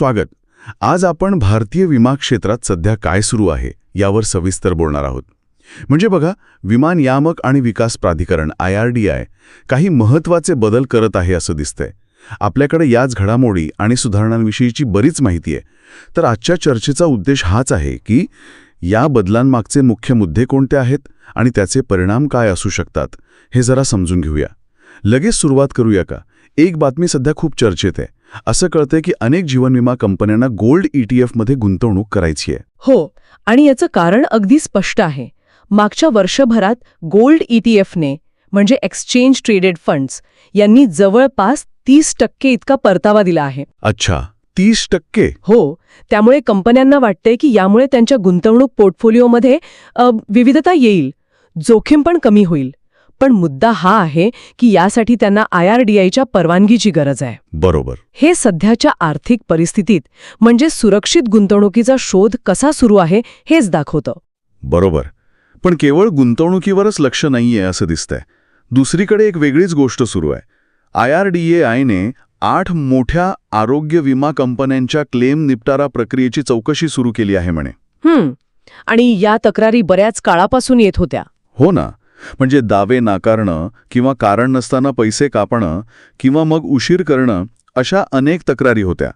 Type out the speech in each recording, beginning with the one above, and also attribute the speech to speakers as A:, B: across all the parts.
A: स्वागत. आज आपण भारतीय विमा क्षेत्रात सध्या काय सुरू आहे यावर सविस्तर बोलणार आहोत. म्हणजे बघा विमा नियामक आणि विकास प्राधिकरण आय आर डी आय काही महत्त्वाचे बदल करत आहे असं दिसतंय. आपल्याकडे याच घडामोडी आणि सुधारणांविषयीची बरीच माहिती आहे. तर आजच्या चर्चेचा उद्देश हाच आहे की या बदलांमागचे मुख्य मुद्दे कोणते आहेत आणि त्याचे परिणाम काय असू शकतात हे जरा समजून घेऊया. लगेच सुरुवात करूया का? एक बातमी सध्या खूप चर्चेत आहे. असं कळतंय की अनेक जीवन विमा कंपन्यांना गोल्ड E ईटीएफमध्ये गुंतवणूक करायची आहे.
B: हो आणि याचं कारण अगदी स्पष्ट आहे. मागच्या वर्षभरात गोल्ड ईटीएफने म्हणजे एक्सचेंज ट्रेडेड फंड्स यांनी जवळपास तीस टक्के इतका परतावा दिला आहे.
A: अच्छा तीस टक्के?
B: हो त्यामुळे कंपन्यांना वाटते की यामुळे त्यांच्या गुंतवणूक पोर्टफोलिओमध्ये अ, विविधता येईल जोखीम पण कमी होईल. पण मुद्दा हा आहे की यासाठी त्यांना आय आर डी आयच्या परवानगीची गरज आहे.
A: बरोबर.
B: हे सध्याच्या आर्थिक परिस्थितीत म्हणजे सुरक्षित गुंतवणुकीचा शोध कसा सुरू आहे हेच दाखवतं.
A: बरोबर. पण केवळ गुंतवणुकीवरच लक्ष नाहीये असं दिसतंय. दुसरीकडे एक वेगळीच गोष्ट सुरू आहे. आय आर डी ए आयने आठ मोठ्या आरोग्य विमा कंपन्यांच्या क्लेम निपटारा प्रक्रियेची चौकशी सुरू केली आहे म्हणे.
B: हं. आणि या तक्रारी बऱ्याच काळापासून येत होत्या.
A: हो ना. म्हणजे दावे नाकारणं किंवा कारण नसताना पैसे कापणं किंवा मग उशीर करणं अशा अनेक तक्रारी होत्या.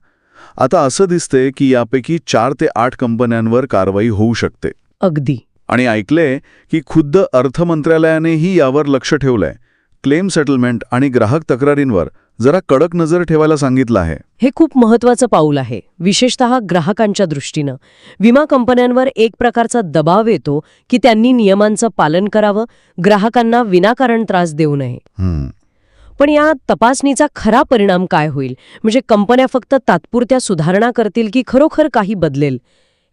A: आता असं दिसतंय की यापैकी चार ते आठ कंपन्यांवर कारवाई होऊ शकते.
B: अगदी.
A: आणि ऐकलंय की खुद्द अर्थमंत्रालयानेही यावर लक्ष ठेवलंय. क्लेम सेटलमेंट आणि ग्राहक तक्रारींवर जरा कडक नजर ठेवायला सांगितलं आहे.
B: हे खूप महत्वाचं पाऊल आहे. विशेषतः ग्राहकांच्या दृष्टीनं. विमा कंपन्यांवर एक प्रकारचा दबाव येतो की त्यांनी नियमांचं पालन करावं ग्राहकांना विनाकारण त्रास देऊ नये. पण या तपासणीचा खरा परिणाम काय होईल? म्हणजे कंपन्या फक्त तात्पुरत्या सुधारणा करतील की खरोखर काही बदलेल?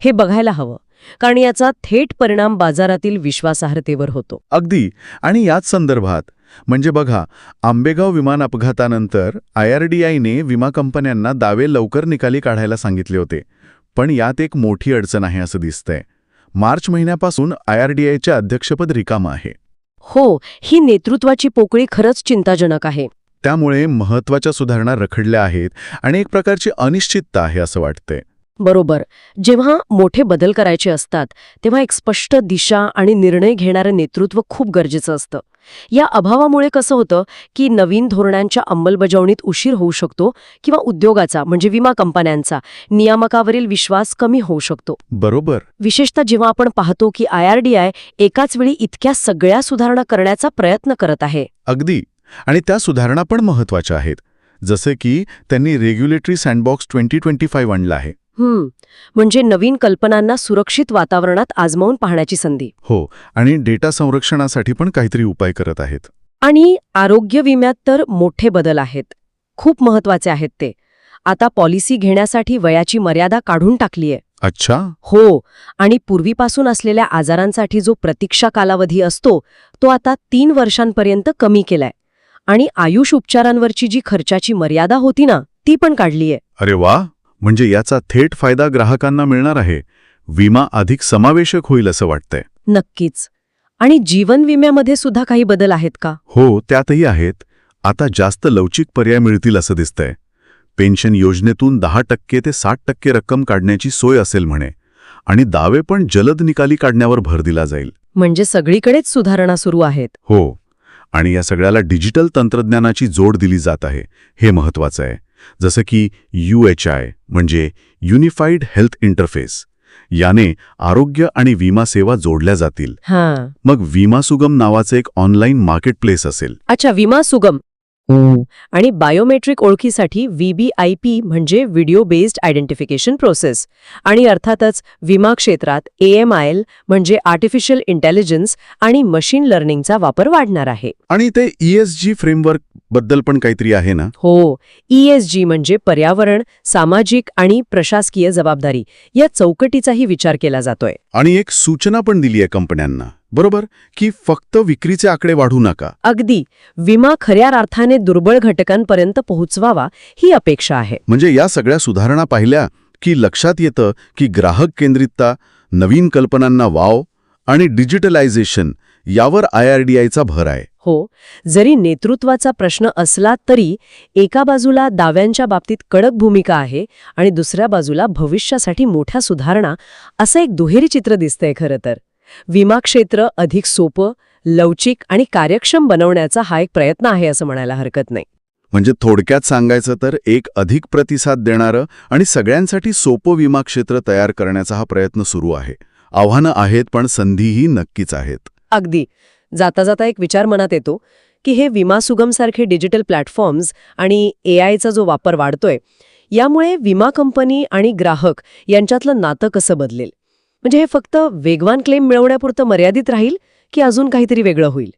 B: हे बघायला हवं. कारण याचा थेट परिणाम बाजारातील विश्वासार्हतेवर होतो.
A: अगदी. आणि याच संदर्भात म्हणजे बघा आंबेगाव विमान अपघातानंतर आय आर डी आयने विमा कंपन्यांना दावे लवकर निकाली काढायला सांगितले होते. पण यात एक मोठी अडचण आहे असं दिसतंय. मार्च महिन्यापासून आय आर डी आयचे अध्यक्षपद रिकामं आहे.
B: हो ही नेतृत्वाची पोकळी खरंच चिंताजनक आहे.
A: त्यामुळे महत्त्वाच्या सुधारणा रखडल्या आहेत आणि एक प्रकारची अनिश्चितता आहे असं वाटतंय.
B: बरोबर. जेव्हा मोठे बदल करायचे असतात तेव्हा एक स्पष्ट दिशा आणि निर्णय घेणारं नेतृत्व खूप गरजेचं असतं. या अभावामुळे कसं होतं की नवीन धोरणांच्या अंमलबजावणीत उशीर होऊ शकतो किंवा उद्योगाचा म्हणजे विमा कंपन्यांचा नियामकावरील विश्वास कमी होऊ शकतो.
A: बरोबर.
B: विशेषतः जेव्हा आपण पाहतो की आय आर डी आय एकाच वेळी इतक्या सगळ्या सुधारणा करण्याचा प्रयत्न करत आहे.
A: अगदी. आणि त्या सुधारणा पण महत्त्वाच्या आहेत. जसे की त्यांनी regulatory sandbox twenty twenty five आणलं आहे.
B: म्हणजे नवीन कल्पनांना सुरक्षित वातावरणात आजमावून पाहण्याची संधी.
A: हो आणि डेटा संरक्षणासाठी पण काहीतरी उपाय करत आहेत.
B: आणि आरोग्य विम्यात तर मोठे बदल आहेत. खूप महत्त्वाचे आहेत ते. आता पॉलिसी घेण्यासाठी वयाची मर्यादा काढून टाकलीय.
A: अच्छा.
B: हो आणि पूर्वीपासून असलेल्या आजारांसाठी जो प्रतीक्षा कालावधी असतो तो आता तीन वर्षांपर्यंत कमी केलाय. आणि आयुष उपचारांवरची जी खर्चाची मर्यादा होती ना ती पण काढलीय.
A: अरे वा! म्हणजे याचा थेट फायदा ग्राहकांना मिळणार आहे. विमा अधिक समावेशक होईल असं वाटतंय.
B: नक्कीच. आणि जीवन विम्यामध्ये सुद्धा काही बदल आहेत का?
A: हो त्यातही आहेत. आता जास्त लवचिक पर्याय मिळतील असं दिसतंय. पेन्शन योजनेतून दहा टक्के ते साठ टक्के रक्कम काढण्याची सोय असेल म्हणे. आणि दावे पण जलद निकाली काढण्यावर भर दिला जाईल.
B: म्हणजे सगळीकडेच सुधारणा सुरू आहेत.
A: हो. आणि या सगळ्याला डिजिटल तंत्रज्ञानाची जोड दिली जात आहे. हे महत्वाचं आहे. जसं की यू एच आय म्हणजे युनिफाईड हेल्थ इंटरफेस. याने आरोग्य आणि विमा सेवा जोडल्या जातील.
B: हां.
A: मग विमा सुगम नावाचं एक ऑनलाईन मार्केट प्लेस असेल.
B: अच्छा विमा सुगम. आणि बायोमेट्रिक ओळखीसाठी व्हीबीआयपी म्हणजे व्हिडिओ बेस्ड आयडेंटिफिकेशन प्रोसेस. आणि अर्थातच विमा क्षेत्रात एएमआयएल म्हणजे आर्टिफिशियल इंटेलिजन्स आणि मशीन लर्निंगचा वापर वाढणार आहे.
A: आणि ते ईएसजी फ्रेमवर्क बद्दल पण काहीतरी आहे ना?
B: हो. ईएसजी म्हणजे पर्यावरण सामाजिक आणि प्रशासकीय जबाबदारी या चौकटीचाही विचार केला जातोय.
A: आणि एक सूचना पण दिली आहे कंपन्यांना. बरोबर? की फक्त विक्रीचे आकडे वाढू नका.
B: अगदी. विमा खऱ्या अर्थाने दुर्बळ घटकांपर्यंत पोहोचवावा ही अपेक्षा आहे.
A: म्हणजे या सगळ्या सुधारणा पाहिल्या की लक्षात येतं की ग्राहक केंद्रितता नवीन कल्पनांना वाव आणि डिजिटलायझेशन यावर आय आर डी आयचा भर आहे.
B: हो जरी नेतृत्वाचा प्रश्न असला तरी एका बाजूला दाव्यांच्या बाबतीत कडक भूमिका आहे आणि दुसऱ्या बाजूला भविष्यासाठी मोठ्या सुधारणा असं एक दुहेरी चित्र दिसतंय खरं तर. विमा क्षेत्र अधिक सोपं लवचिक आणि कार्यक्षम बनवण्याचा हा एक प्रयत्न आहे असं म्हणायला हरकत नाही.
A: म्हणजे थोडक्यात सांगायचं तर एक अधिक प्रतिसाद देणारं आणि सगळ्यांसाठी सोपं विमा क्षेत्र तयार करण्याचा हा प्रयत्न सुरू आहे. आव्हानं आहेत पण संधीही नक्कीच आहेत.
B: अगदी. जाता जाता एक विचार मनात येतो की हे विमा सुगमसारखे डिजिटल प्लॅटफॉर्म्स आणि ए आयचा जो वापर वाढतोय यामुळे विमा कंपनी आणि ग्राहक यांच्यातलं नातं कसं बदलेल? म्हणजे हे फक्त वेगवान क्लेम मिळवण्यापुरतं मर्यादित राहील की अजून काहीतरी वेगळं होईल?